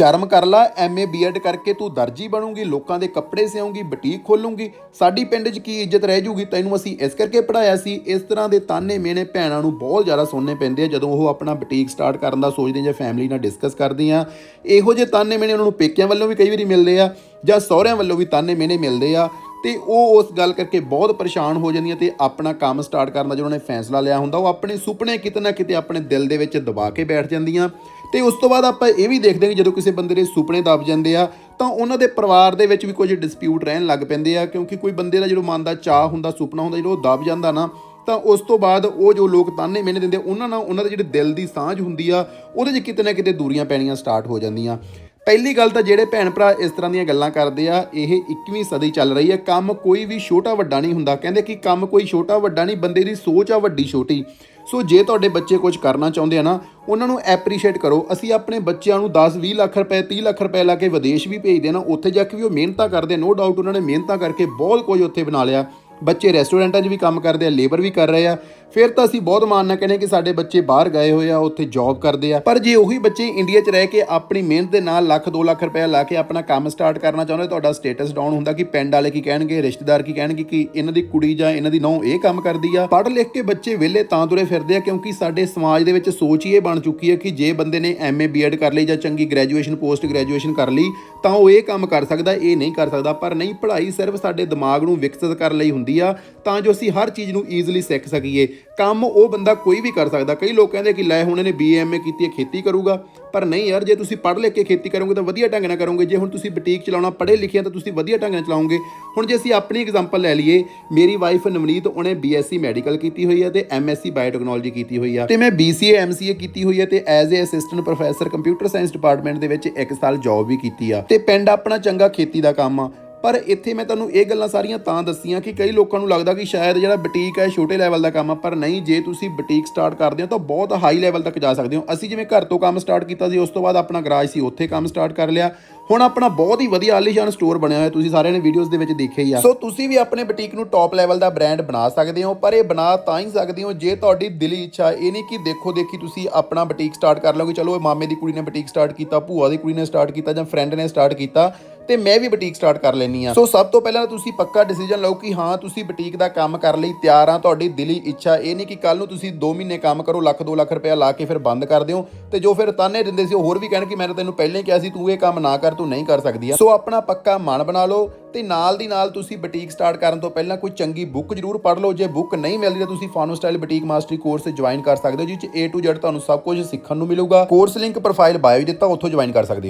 ਸ਼ਰਮ ਕਰ ਲੈ ਐਮਏ ਬੀਐਡ ਕਰਕੇ ਤੂੰ ਦਰਜੀ ਬਣੂਗੀ, ਲੋਕਾਂ ਦੇ ਕੱਪੜੇ ਸਿਉਂਗੀ, ਬੁਟੀਕ ਖੋਲੂਗੀ, ਸਾਡੀ ਪਿੰਡ 'ਚ ਕੀ ਇੱਜ਼ਤ ਰਹਿ ਜੂਗੀ? ਤੈਨੂੰ ਅਸੀਂ ਇਸ ਕਰਕੇ ਪੜਾਇਆ ਸੀ, ਇਸ ਤਰ੍ਹਾਂ ਦੇ ਤਾਨੇ ਮੇਨੇ ਭੈਣਾਂ ਨੂੰ ਬਹੁਤ ਜ਼ਿਆਦਾ ਸੁਣਨੇ ਪੈਂਦੇ ਆ, ਜਦੋਂ ਉਹ ਆਪਣਾ ਬੁਟੀਕ ਸਟਾਰਟ ਕਰਨ ਦਾ ਸੋਚਦੇ ਜਾਂ ਫੈਮਿਲੀ ਨਾਲ ਡਿਸਕਸ ਕਰਦੀਆਂ। ਇਹੋ ਜਿਹੇ ਤਾਨੇ ਮੇਨੇ ਉਹਨਾਂ ਨੂੰ ਪੇਕਿਆਂ ਵੱਲੋਂ ਵੀ ਕਈ ਵਾਰੀ ਮਿਲਦੇ ਆ, ਜਾਂ ਸਹੁਰਿਆਂ ਵੱਲੋਂ ਵੀ ਤਾਨੇ ਮੇਨੇ ਮਿਲਦੇ ਆ, ਤੇ ਉਹ ਉਸ ਗੱਲ ਕਰਕੇ ਬਹੁਤ ਪਰੇਸ਼ਾਨ ਹੋ ਜਾਂਦੀਆਂ ਤੇ ਆਪਣਾ ਕੰਮ ਸਟਾਰਟ ਕਰਨ ਦਾ ਜਿਹੜਾ ਉਹਨੇ ਫੈਸਲਾ ਲਿਆ ਹੁੰਦਾ, ਉਹ ਆਪਣੇ ਸੁਪਨੇ ਕਿਤੇ ਨਾ ਕਿਤੇ ਆਪਣੇ ਦਿਲ ਦੇ ਵਿੱਚ ਦਬਾ ਕੇ ਬੈਠ ਜਾਂਦੀਆਂ। ਤੇ ਉਸ ਤੋਂ ਬਾਅਦ ਆਪਾਂ ਇਹ ਵੀ ਦੇਖਦੇ ਹਾਂ ਕਿ ਜਦੋਂ ਕਿਸੇ ਬੰਦੇ ਦੇ ਸੁਪਨੇ ਦੱਬ ਜਾਂਦੇ ਆ, ਤਾਂ ਉਹਨਾਂ ਦੇ ਪਰਿਵਾਰ ਦੇ ਵਿੱਚ ਵੀ ਕੁਝ ਡਿਸਪਿਊਟ ਰਹਿਣ ਲੱਗ ਪੈਂਦੇ ਆ, ਕਿਉਂਕਿ ਕੋਈ ਬੰਦੇ ਦਾ ਜਦੋਂ ਮਨ ਦਾ ਚਾਹ ਹੁੰਦਾ, ਸੁਪਨਾ ਹੁੰਦਾ, ਜਦੋਂ ਉਹ ਦੱਬ ਜਾਂਦਾ ਨਾ, ਤਾਂ ਉਸ ਤੋਂ ਬਾਅਦ ਉਹ ਜੋ ਲੋਕ ਤਾਨੇ ਮਿਹਨੇ ਦਿੰਦੇ ਉਹਨਾਂ ਨਾਲ ਉਹਨਾਂ ਦੇ ਜਿਹੜੇ ਦਿਲ ਦੀ ਸਾਂਝ ਹੁੰਦੀ ਆ, ਉਹਦੇ 'ਚ ਕਿਤੇ ਨਾ ਕਿਤੇ ਦੂਰੀਆਂ ਪੈਣੀਆਂ ਸਟਾਰਟ ਹੋ ਜਾਂਦੀਆਂ। ਪਹਿਲੀ ਗੱਲ ਤਾਂ ਜਿਹੜੇ ਭੈਣ ਭਰਾ ਇਸ ਤਰ੍ਹਾਂ ਦੀਆਂ ਗੱਲਾਂ ਕਰਦੇ ਆ, ਇਹ 21ਵੀਂ ਸਦੀ ਚੱਲ ਰਹੀ ਹੈ ਕੰਮ ਕੋਈ ਵੀ ਛੋਟਾ ਵੱਡਾ ਨਹੀਂ ਹੁੰਦਾ, ਕਹਿੰਦੇ ਕਿ ਕੰਮ ਕੋਈ ਛੋਟਾ ਵੱਡਾ ਨਹੀਂ, ਬੰਦੇ ਦੀ ਸੋਚ ਆ ਵੱਡੀ ਛੋਟੀ। ਸੋ ਜੇ ਤੁਹਾਡੇ ਬੱਚੇ ਕੁਝ ਕਰਨਾ ਚਾਹੁੰਦੇ ਆ ਨਾ, ਉਹਨਾਂ ਨੂੰ ਐਪਰੀਸ਼ੀਏਟ ਕਰੋ। ਅਸੀਂ ਆਪਣੇ ਬੱਚਿਆਂ ਨੂੰ 10 20 ਲੱਖ ਰੁਪਏ 30 ਲੱਖ ਰੁਪਏ ਲਾ ਕੇ ਵਿਦੇਸ਼ ਵੀ ਭੇਜਦੇ ਨਾ, ਉੱਥੇ ਜਾ ਕੇ ਵੀ ਉਹ ਮਿਹਨਤਾਂ ਕਰਦੇ ਨੋ ਡਾਊਟ ਉਹਨਾਂ ਨੇ ਮਿਹਨਤਾਂ ਕਰਕੇ ਬਹੁਤ ਕੁਝ ਉੱਥੇ ਬਣਾ ਲਿਆ। ਬੱਚੇ ਰੈਸਟੋਰੈਂਟਾਂ 'ਚ ਵੀ ਕੰਮ ਕਰਦੇ ਆ ਲੇਬਰ ਵੀ ਕਰ ਰਹੇ ਆ। ਫਿਰ ਤਾਂ ਅਸੀਂ ਬਹੁਤ ਮਾਣ ਨਾਲ ਕਹਿੰਦੇ ਕਿ ਸਾਡੇ ਬੱਚੇ ਬਾਹਰ ਗਏ ਹੋਏ ਆ, ਉੱਥੇ ਜੌਬ ਕਰਦੇ ਆ। ਪਰ ਜੇ ਉਹੀ ਬੱਚੇ ਇੰਡੀਆ 'ਚ ਰਹਿ ਕੇ ਆਪਣੀ ਮਿਹਨਤ ਦੇ ਨਾਲ ਲੱਖ 2 ਲੱਖ ਰੁਪਏ ਲਾ ਕੇ ਆਪਣਾ ਕੰਮ ਸਟਾਰਟ ਕਰਨਾ ਚਾਹੁੰਦੇ, ਤੁਹਾਡਾ ਸਟੇਟਸ ਡਾਊਨ ਹੁੰਦਾ ਕਿ ਪਿੰਡ ਵਾਲੇ ਕੀ ਕਹਿਣਗੇ, ਰਿਸ਼ਤੇਦਾਰ ਕੀ ਕਹਿਣਗੇ ਕਿ ਇਹਨਾਂ ਦੀ ਕੁੜੀ ਜਾਂ ਇਹਨਾਂ ਦੀ ਨੌਂ ਇਹ ਕੰਮ ਕਰਦੀ ਆ। ਪੜ੍ਹ ਲਿਖ ਕੇ ਬੱਚੇ ਵਿਹਲੇ ਤਾਂ ਤੁਰੇ ਫਿਰਦੇ ਆ ਕਿਉਂਕਿ ਸਾਡੇ ਸਮਾਜ ਦੇ ਵਿੱਚ ਸੋਚ ਹੀ ਇਹ ਬਣ ਚੁੱਕੀ ਹੈ ਕਿ ਜੇ ਬੰਦੇ ਨੇ ਐਮਏ ਬੀਐਡ ਕਰ ਲਈ ਜਾਂ ਚੰਗੀ ਗ੍ਰੈਜੂਏਸ਼ਨ ਪੋਸਟ ਗ੍ਰੈਜੂਏਸ਼ਨ ਕਰ ਲਈ, ਤਾਂ ਉਹ ਇਹ ਕੰਮ ਕਰ ਸਕਦਾ, ਇਹ ਨਹੀਂ ਕਰ ਸਕਦਾ। ਪਰ ਨਹੀਂ, ਪੜ੍ਹਾਈ ਸਿਰਫ ਸਾਡੇ ਦਿਮਾਗ ਨੂੰ ਵਿਕਸਿਤ ਕਰਨ ਲਈ ਹੁੰਦੀ ਆ, ਤਾਂ ਜੋ ਅਸੀਂ ਹਰ ਚੀਜ਼ ਨੂੰ ਈਜ਼ੀਲੀ ਸਿੱਖ ਸਕੀਏ। ਕੰਮ ਉਹ ਬੰਦਾ ਕੋਈ ਵੀ ਕਰ ਸਕਦਾ। ਕਈ ਲੋਕ ਕਹਿੰਦੇ ਕਿ ਲੈ, ਹੁਣ ਇਹਨੇ ਬੀਐਮਏ ਕੀਤੀ ਹੈ, ਖੇਤੀ ਕਰੂਗਾ। ਪਰ ਨਹੀਂ ਯਾਰ, ਜੇ ਤੁਸੀਂ ਪੜ੍ਹ ਲਿਖ ਕੇ ਖੇਤੀ ਕਰੋਗੇ ਤਾਂ ਵਧੀਆ ਢੰਗ ਨਾਲ ਕਰੋਗੇ। ਜੇ ਹੁਣ ਤੁਸੀਂ ਬੁਟੀਕ ਚਲਾਉਣਾ, ਪੜ੍ਹੇ ਲਿਖੇ ਤਾਂ ਤੁਸੀਂ ਵਧੀਆ ਢੰਗ ਨਾਲ ਚਲਾਓਗੇ। ਹੁਣ ਜੇ ਅਸੀਂ ਆਪਣੀ ਐਗਜ਼ਾਮਪਲ ਲੈ ਲਈਏ, ਮੇਰੀ ਵਾਈਫ ਨਵਨੀਤ, ਉਹਨੇ ਬੀਐਸਸੀ ਮੈਡੀਕਲ ਕੀਤੀ ਹੋਈ ਹੈ ਤੇ ਐਮਐਸਸੀ ਬਾਇਓਟੈਕਨੋਲੋਜੀ ਕੀਤੀ ਹੋਈ ਆ। ਤੇ ਮੈਂ ਬੀਸੀਏ ਐਮਸੀਏ ਕੀਤੀ ਹੋਈ ਹੈ ਤੇ as a assistant professor computer science department ਦੇ ਵਿੱਚ ਇੱਕ ਸਾਲ ਜੌਬ ਵੀ ਕੀਤੀ ਆ। ਤੇ ਪਿੰਡ ਆਪਣਾ ਚੰਗਾ ਖੇਤੀ ਦਾ ਕੰਮ ਆ। ਪਰ ਇੱਥੇ ਮੈਂ ਤੁਹਾਨੂੰ ਇਹ ਗੱਲਾਂ ਸਾਰੀਆਂ ਤਾਂ ਦੱਸੀਆਂ ਕਿ ਕਈ ਲੋਕਾਂ ਨੂੰ ਲੱਗਦਾ ਕਿ ਸ਼ਾਇਦ ਜਿਹੜਾ ਬੁਟੀਕ ਹੈ ਛੋਟੇ ਲੈਵਲ ਦਾ ਕੰਮ ਆ, ਪਰ ਨਹੀਂ, ਜੇ ਤੁਸੀਂ ਬੁਟੀਕ ਸਟਾਰਟ ਕਰਦੇ ਹੋ ਤਾਂ ਬਹੁਤ ਹਾਈ ਲੈਵਲ ਤੱਕ ਜਾ ਸਕਦੇ ਹੋ। ਅਸੀਂ ਜਿਵੇਂ ਘਰ ਤੋਂ ਕੰਮ ਸਟਾਰਟ ਕੀਤਾ ਸੀ, ਉਸ ਤੋਂ ਬਾਅਦ ਆਪਣਾ ਗਰਾਜ ਸੀ, ਉੱਥੇ ਕੰਮ ਸਟਾਰਟ ਕਰ ਲਿਆ। ਹੁਣ ਆਪਣਾ ਬਹੁਤ ਹੀ ਵਧੀਆ ਆਲੀਸ਼ਾਨ ਸਟੋਰ ਬਣਿਆ ਹੋਇਆ, ਤੁਸੀਂ ਸਾਰਿਆਂ ਨੇ ਵੀਡੀਓਜ਼ ਦੇ ਵਿੱਚ ਦੇਖਿਆ ਹੀ ਆ। ਸੋ ਤੁਸੀਂ ਵੀ ਆਪਣੇ ਬੁਟੀਕ ਨੂੰ ਟੌਪ ਲੈਵਲ ਦਾ ਬ੍ਰਾਂਡ ਬਣਾ ਸਕਦੇ ਹੋ, ਪਰ ਇਹ ਬਣਾ ਤਾਂ ਹੀ ਸਕਦੇ ਹੋ ਜੇ ਤੁਹਾਡੀ ਦਿਲੀ ਇੱਛਾ ਇਹ ਨਹੀਂ ਕਿ ਦੇਖੋ, ਦੇਖੀ ਤੁਸੀਂ ਆਪਣਾ ਬੁਟੀਕ ਸਟਾਰਟ ਕਰ ਲਓਗੇ, ਚਲੋ ਇਹ ਮਾਮੇ ਦੀ ਕੁੜੀ ਨੇ ਬੁਟੀਕ ਸਟਾਰਟ ਕੀਤਾ, ਭੂਆ ਦੀ ਕੁੜੀ ਨੇ ਸਟਾਰਟ ਕੀਤਾ ਜਾਂ ਫਰੈਂਡ ਨੇ ਸਟਾਰਟ ਕੀਤਾ। ਤੇ ਮੈਂ ਵੀ ਬੁਟੀਕ ਸਟਾਰਟ ਕਰ ਲੈਣੀ ਆ ਸੋ ਸਭ ਤੋਂ ਪਹਿਲਾਂ ਤੁਸੀਂ ਪੱਕਾ ਡਿਸੀਜਨ ਲਓ ਕਿ ਹਾਂ, ਤੁਸੀਂ ਬੁਟੀਕ ਦਾ ਕੰਮ ਕਰਨ ਲਈ, ਤਿਆਰ ਆ ਤੁਹਾਡੀ ਦਿਲੀ ਇੱਛਾ ਇਹ ਨਹੀਂ ਕਿ ਕੱਲ ਨੂੰ ਤੁਸੀਂ 2 ਮਹੀਨੇ ਕੰਮ ਕਰੋ, ਲੱਖ 2 ਲੱਖ ਰੁਪਇਆ ਲਾ ਕੇ ਫਿਰ ਬੰਦ ਕਰ ਦਿਓ ਤੇ ਜੋ ਫਿਰ ਤਾਨੇ ਦਿੰਦੇ ਸੀ, ਉਹ ਹੋਰ ਵੀ ਕਹਿਣ ਕਿ ਮੈਂ ਤੈਨੂੰ ਪਹਿਲਾਂ ਹੀ ਕਿਹਾ ਸੀ, ਤੂੰ ਇਹ ਕੰਮ ਨਾ ਕਰ, ਤੂੰ ਨਹੀਂ ਕਰ ਸਕਦੀ ਆ। ਸੋ ਆਪਣਾ ਪੱਕਾ ਮਨ ਬਣਾ ਲਓ ਤੇ ਨਾਲ ਦੀ ਨਾਲ ਤੁਸੀਂ ਬੁਟੀਕ ਸਟਾਰਟ ਕਰਨ ਤੋਂ ਪਹਿਲਾਂ ਕੋਈ ਚੰਗੀ ਬੁੱਕ ਜ਼ਰੂਰ ਪੜ੍ਹ ਲਓ। ਜੇ ਬੁੱਕ ਨਹੀਂ ਮਿਲਦੀ ਤਾਂ ਤੁਸੀਂ ਫਾਨੋ style boutique mastery course join ਕਰ ਸਕਦੇ ਹੋ ਜਿਸ ਚ A to Z ਤੁਹਾਨੂੰ ਸਭ ਕੁਝ ਸਿੱਖਣ ਨੂੰ ਮਿਲੂਗਾ। ਕੋਰਸ ਲਿੰਕ ਪ੍ਰੋਫਾਈਲ ਬਾਇਓ ਦਿੱਤਾ, ਉੱਥੋਂ ਜੁਆਇਨ ਕਰ ਸਕਦੇ ਹੋ।